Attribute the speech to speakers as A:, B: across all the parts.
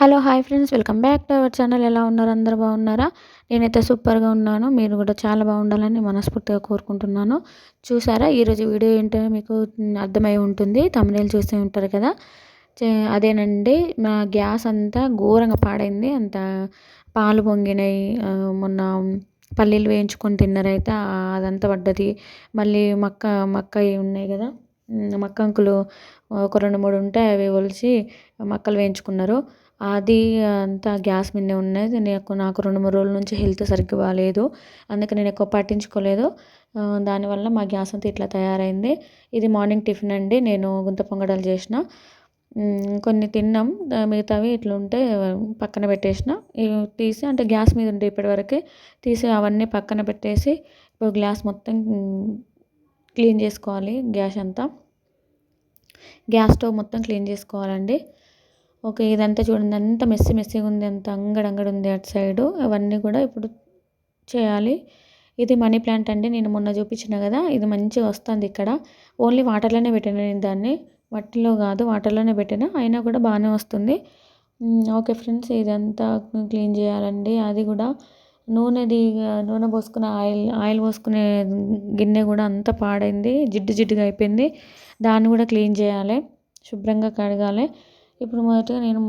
A: Hello hi friends. Welcome back to our channel. ఎలా ఉన్నారు? అందరు బాగున్నారా? నేనైతే సూపర్గా ఉన్నాను. మీరు కూడా చాలా బాగుండాలని మనస్ఫూర్తిగా కోరుకుంటున్నాను. చూసారా? ఈరోజు వీడియో ఏంటో మీకు అర్థమై ఉంటుంది. తమిళలు చూసే ఉంటారు కదా? అదేనండి. మా గ్యాస్ అంతా ఘోరంగా పాడైంది. అంత పాలు పొంగినాయి మొన్న పల్లీలు వేయించుకొని తిన్నారైతే అదంతా పడ్డది. మళ్ళీ మక్క మక్క ఉన్నాయి కదా? మక్కంకులు ఒక రెండు మూడు ఉంటే అవి ఒలిచి మక్కలు వేయించుకున్నారు. అది అంతా గ్యాస్ మీదనే ఉన్నది. నాకు నాకు రెండు మూడు రోజుల నుంచి హెల్త్ సరిగ్గా బాగాలేదు అందుకే నేను ఎక్కువ పట్టించుకోలేదు. దానివల్ల మా గ్యాస్ అంతా ఇట్లా తయారైంది. ఇది మార్నింగ్ టిఫిన్ అండి. నేను గుంత పొంగడాలు చేసిన. కొన్ని తిన్నాం. మిగతావి ఇట్లా ఉంటే పక్కన పెట్టేసిన. తీసి అంటే గ్యాస్ మీద ఉండే ఇప్పటివరకు తీసి అవన్నీ పక్కన పెట్టేసి ఇప్పుడు గ్లాస్ మొత్తం క్లీన్ చేసుకోవాలి గ్యాస్ అంతా. గ్యాస్ స్టవ్ మొత్తం క్లీన్ చేసుకోవాలండి. ఓకే ఇదంతా చూడండి. అంత మెస్సి మెస్సీగా ఉంది అంత అంగడంగడు ఉంది అటు సైడు. అవన్నీ కూడా ఇప్పుడు చేయాలి. ఇది మనీ ప్లాంట్ అండి. నేను మొన్న చూపించిన కదా ఇది మంచిగా వస్తుంది ఇక్కడ. ఓన్లీ వాటర్లోనే పెట్టిన నేను దాన్ని. మట్టిలో కాదు వాటర్లోనే పెట్టిన. అయినా కూడా బాగానే వస్తుంది. ఓకే ఫ్రెండ్స్ ఇదంతా క్లీన్ చేయాలండి. అది కూడా నూనెది నూనె పోసుకునే ఆయిల్ ఆయిల్ పోసుకునే గిన్నె కూడా అంతా పాడైంది. జిడ్డు జిడ్డుగా అయిపోయింది. దాన్ని కూడా క్లీన్ చేయాలి. శుభ్రంగా కడగాలి. ఇప్పుడు మొదటగా నేను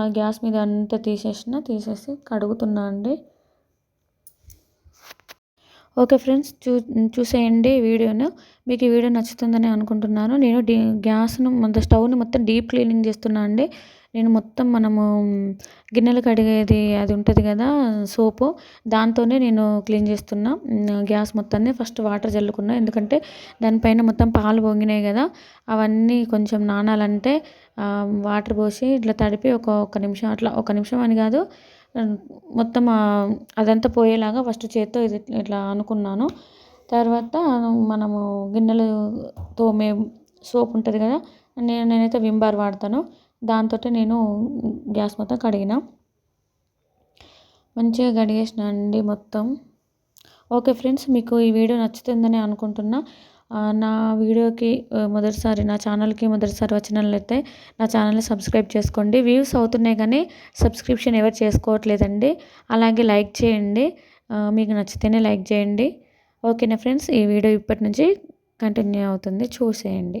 A: ఆ గ్యాస్ మీద అంతా తీసేసిన తీసేసి కడుగుతున్నా అండి. ఓకే ఫ్రెండ్స్ చూ చూసేయండి వీడియోను. మీకు ఈ వీడియో నచ్చుతుందని అనుకుంటున్నాను. నేను డీ గ్యాస్ను మొత్తం స్టవ్ని మొత్తం డీప్ క్లీనింగ్ చేస్తున్నా అండి. నేను మొత్తం మనము గిన్నెలు కడిగేది అది ఉంటుంది కదా సోపు. దాంతోనే నేను క్లీన్ చేస్తున్నా. గ్యాస్ మొత్తాన్ని ఫస్ట్ వాటర్ చల్లుకున్నా. ఎందుకంటే దానిపైన మొత్తం పాలు పొంగినాయి కదా అవన్నీ కొంచెం నానాలంటే వాటర్ పోసి ఇట్లా తడిపి ఒక ఒక నిమిషం అట్లా ఒక నిమిషం అని కాదు మొత్తం అదంతా పోయేలాగా ఫస్ట్ చేత్తో ఇది ఇట్లా అనుకున్నాను. తర్వాత మనము గిన్నెలు తోమే సోప్ ఉంటుంది కదా నేను నేనైతే విమ్ బార్ వాడతాను. దాంతో నేను గ్యాస్ మొత్తం కడిగిన. మంచిగా కడిగేసిన అండి మొత్తం. ఓకే ఫ్రెండ్స్ మీకు ఈ వీడియో నచ్చుతుందని అనుకుంటున్నా. నా వీడియోకి మొదటిసారి నా ఛానల్కి మొదటిసారి వచ్చినట్లయితే నా ఛానల్ని సబ్స్క్రైబ్ చేసుకోండి. వ్యూస్ అవుతున్నాయి కానీ సబ్స్క్రిప్షన్ ఎవరు చేసుకోవట్లేదండి. అలాగే లైక్ చేయండి. మీకు నచ్చితేనే లైక్ చేయండి. ఓకేనా ఫ్రెండ్స్ ఈ వీడియో ఇప్పటి నుంచి కంటిన్యూ అవుతుంది. చూసేయండి.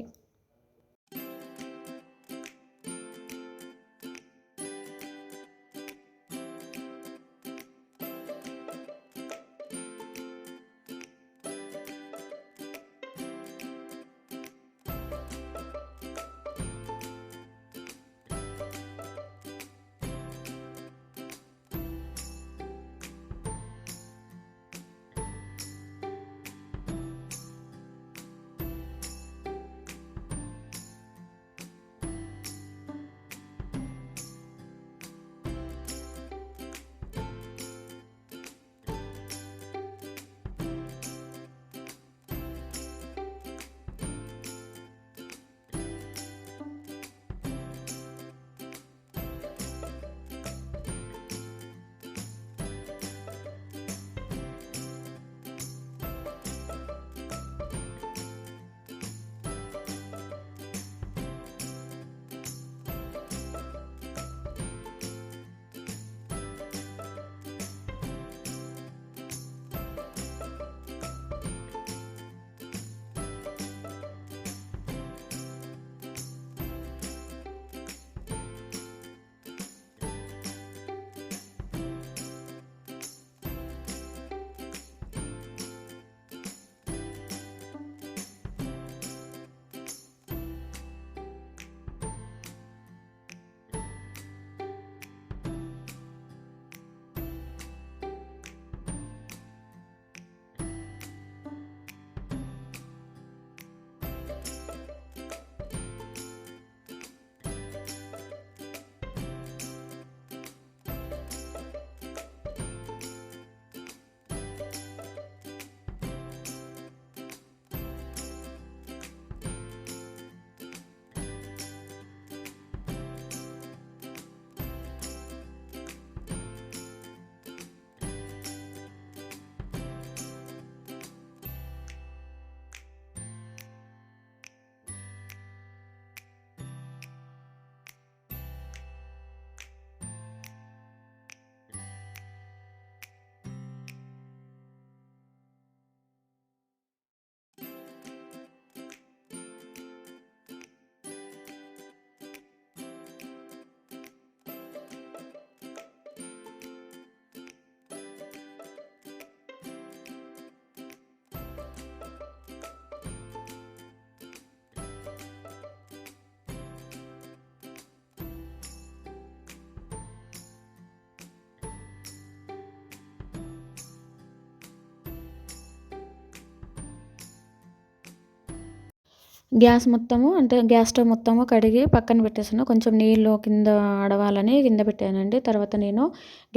A: గ్యాస్ మొత్తము అంటే గ్యాస్ స్టవ్ మొత్తము కడిగి పక్కన పెట్టేసాను కొంచెం నీళ్ళు కింద అడవాలని కింద పెట్టానండి. తర్వాత నేను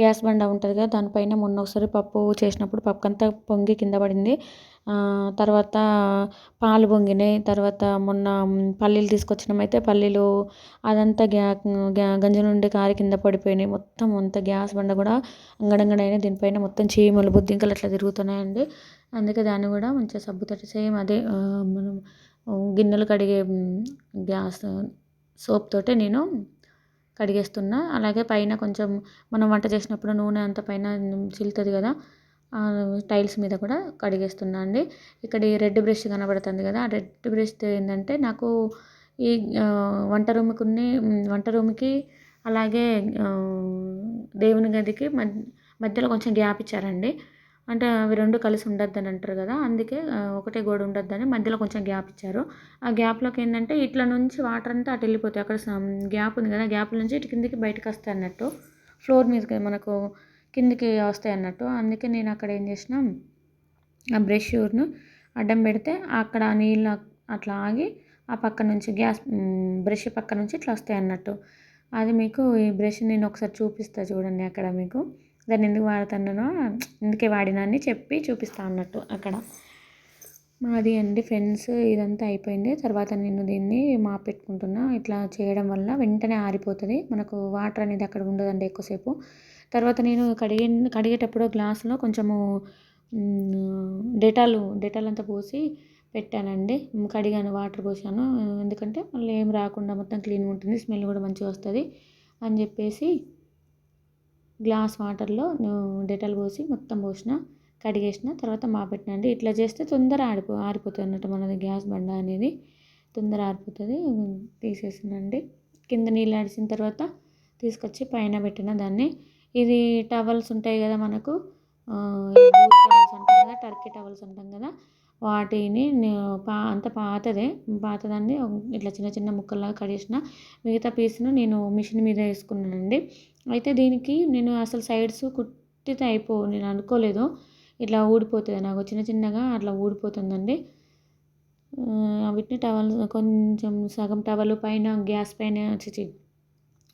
A: గ్యాస్ బండ ఉంటుంది కదా దానిపైన మొన్న ఒకసారి పప్పు చేసినప్పుడు పప్పు అంతా పొంగి కింద పడింది. తర్వాత పాలు పొంగినాయి. తర్వాత మొన్న పల్లీలు తీసుకొచ్చినమైతే పల్లీలు అదంతా గ్యా గంజి నుండి కారి కింద పడిపోయినాయి. మొత్తం అంత గ్యాస్ బండ కూడా అంగడంగడైనా దీనిపైన మొత్తం చీమలు బొద్దింకలు అట్లా తిరుగుతున్నాయండి. అందుకే దాన్ని కూడా మంచిగా సబ్బుతోటి సేమ్ అదే మనం గిన్నెలు కడిగే గ్యాస్ సోప్ తోటే నేను కడిగేస్తున్నా. అలాగే పైన కొంచెం మనం వంట చేసినప్పుడు నూనె అంత పైన చిల్లుతుంది కదా టైల్స్ మీద కూడా కడిగేస్తున్నా అండి. ఇక్కడ ఈ రెడ్ బ్రష్ కనబడుతుంది కదా ఆ రెడ్ బ్రష్తో ఏంటంటే నాకు ఈ వంట రూమ్కి వంట రూమ్కి అలాగే దేవుని గదికి మధ్యలో కొంచెం గ్యాప్ ఇచ్చారండి. అంటే అవి రెండు కలిసి ఉండొద్దని అంటారు కదా అందుకే ఒకటే గోడ ఉండొద్దని మధ్యలో కొంచెం గ్యాప్ ఇచ్చారు. ఆ గ్యాప్లోకి ఏంటంటే ఇట్లా నుంచి వాటర్ అంతా అటు వెళ్ళిపోతాయి. అక్కడ గ్యాప్ ఉంది కదా గ్యాప్ నుంచి ఇటు కిందికి బయటకు వస్తాయి అన్నట్టు. ఫ్లోర్ మీద మనకు కిందికి వస్తాయి అన్నట్టు. అందుకే నేను అక్కడ ఏం చేసిన ఆ బ్రష్ను అడ్డం పెడితే అక్కడ నీళ్ళు అట్లా ఆగి ఆ పక్క నుంచి గ్యాస్ బ్రష్ పక్క నుంచి ఇట్లా వస్తాయి అన్నట్టు. అది మీకు ఈ బ్రష్ నేను ఒకసారి చూపిస్తాను చూడండి అక్కడ మీకు. దాన్ని ఎందుకు వాడుతున్నానో ఎందుకే వాడినా అని చెప్పి చూపిస్తా అన్నట్టు అక్కడ. మాది అండి ఫ్రెండ్స్ ఇదంతా అయిపోయింది. తర్వాత నేను దీన్ని మా పెట్టుకుంటున్నా ఇట్లా చేయడం వల్ల వెంటనే ఆరిపోతుంది. మనకు వాటర్ అనేది అక్కడ ఉండదండి ఎక్కువసేపు. తర్వాత నేను కడిగే కడిగేటప్పుడు గ్లాసులో కొంచెము డెటాలు డెటాల్ అంతా పోసి పెట్టానండి. కడిగాను వాటర్ పోసాను. ఎందుకంటే మళ్ళీ ఏం రాకుండా మొత్తం క్లీన్గా ఉంటుంది. స్మెల్ కూడా మంచిగా వస్తుంది అని చెప్పేసి గ్లాస్ వాటర్లో డెటాల్ పోసి మొత్తం పోసిన కడిగేసిన తర్వాత మాపెట్టినండి ఇట్లా చేస్తే తొందర ఆడిపో ఆరిపోతుంది అన్నట్టు మనది గ్యాస్ బండ అనేది. తొందర ఆరిపోతుంది తీసేసినండి కింద నీళ్ళు ఆడిసిన తర్వాత తీసుకొచ్చి పైన పెట్టిన దాన్ని. ఇది టవల్స్ ఉంటాయి కదా మనకు టవల్స్ అంటాం కదా టర్కీ టవల్స్ అంటాం కదా వాటిని పా అంత పాతదే. పాతదాన్ని ఇట్లా చిన్న చిన్న ముక్కల్లాగా కడిగేసిన మిగతా పీస్ను నేను మిషన్ మీద వేసుకున్నానండి. అయితే దీనికి నేను అసలు సైడ్స్ కుట్టితే అయిపో నేను అనుకోలేదు. ఇట్లా ఊడిపోతుంది. నాకు చిన్న చిన్నగా అట్లా ఊడిపోతుందండి. వీటిని టవల్ కొంచెం సగం టవల్ పైన గ్యాస్ పైన వచ్చి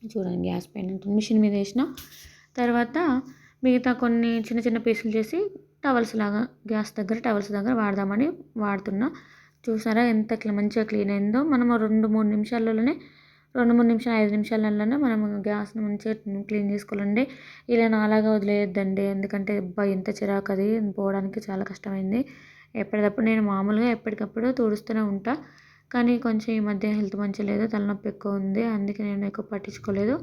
A: చూడండి గ్యాస్ పైన మిషన్ మీద వేసిన తర్వాత మిగతా కొన్ని చిన్న చిన్న పీసులు చేసి టవల్స్ లాగా గ్యాస్ దగ్గర టవల్స్ దగ్గర వాడదామని వాడుతున్నా. చూసారా ఎంత మంచిగా క్లీన్ అయిందో. మనం రెండు మూడు నిమిషాలలోనే రెండు మూడు నిమిషాలు ఐదు నిమిషాలలోనే మనం గ్యాస్ని మంచిగా క్లీన్ చేసుకోవాలండి. ఇలా నాలాగా వదిలేయొద్దండి. ఎందుకంటే అబ్బా ఎంత చిరాకు అది. పోవడానికి చాలా కష్టమైంది. ఎప్పటికప్పుడు నేను మామూలుగా ఎప్పటికప్పుడు తుడుస్తూనే ఉంటా. కానీ కొంచెం ఈ మధ్య హెల్త్ మంచిగా లేదు. తలనొప్పి ఎక్కువ ఉంది. అందుకే నేను ఎక్కువ పట్టించుకోలేదు.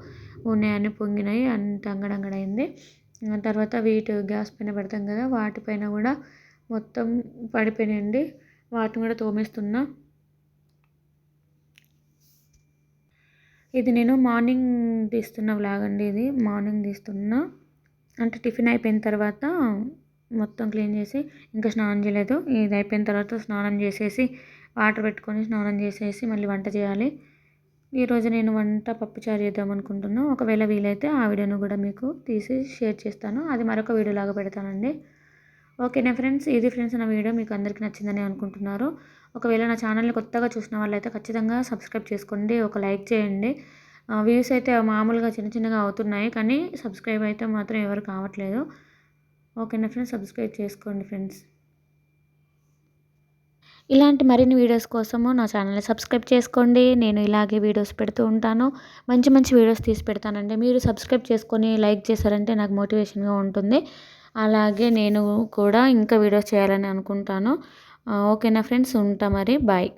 A: ఉన్నాయన్నీ పొంగినాయి అంత అంగడంగడైంది తర్వాత వీటి గ్యాస్ పైన పెడతాం కదా వాటిపైన కూడా మొత్తం పడిపోయినాయండి. వాటిని కూడా తోమేస్తున్నా. ఇది నేను మార్నింగ్ తీస్తున్న వ్లాగ్ అండి ఇది. మార్నింగ్ తీస్తున్నా. అంటే టిఫిన్ అయిపోయిన తర్వాత మొత్తం క్లీన్ చేసి ఇంకా స్నానం చేయలేదు. ఇది అయిపోయిన తర్వాత స్నానం చేసేసి వాటర్ పెట్టుకొని స్నానం చేసేసి మళ్ళీ వంట చేయాలి. ఈరోజు నేను వంట పప్పుచారు చేద్దాం అనుకుంటున్నాను ఒకవేళ వీలైతే ఆ వీడియోను కూడా మీకు తీసి షేర్ చేస్తాను. అది మరొక వీడియోలాగా పెడతానండి. ఓకేనా ఫ్రెండ్స్? ఇది ఫ్రెండ్స్ నా వీడియో. మీకు అందరికీ నచ్చిందని అనుకుంటున్నారు. ఒకవేళ నా ఛానల్ని కొత్తగా చూసిన వాళ్ళైతే ఖచ్చితంగా సబ్స్క్రైబ్ చేసుకోండి. ఒక లైక్ చేయండి. వ్యూస్ అయితే మామూలుగా చిన్న చిన్నగా అవుతున్నాయి కానీ సబ్స్క్రైబ్ అయితే మాత్రం ఎవరు కావట్లేదు. ఓకేనా ఫ్రెండ్స్? సబ్స్క్రైబ్ చేసుకోండి ఫ్రెండ్స్. ఇలాంటి మరిన్ని వీడియోస్ కోసము నా ఛానల్ని సబ్స్క్రైబ్ చేసుకోండి. నేను ఇలాగే వీడియోస్ పెడుతూ ఉంటాను. మంచి మంచి వీడియోస్ తీసి పెడతానండి. మీరు సబ్స్క్రైబ్ చేసుకొని లైక్ చేశారంటే నాకు మోటివేషన్గా ఉంటుంది. అలాగే నేను కూడా ఇంకా వీడియోస్ చేయాలని అనుకుంటాను. ఓకేనా ఫ్రెండ్స్? ఉంటా మరి. బాయ్.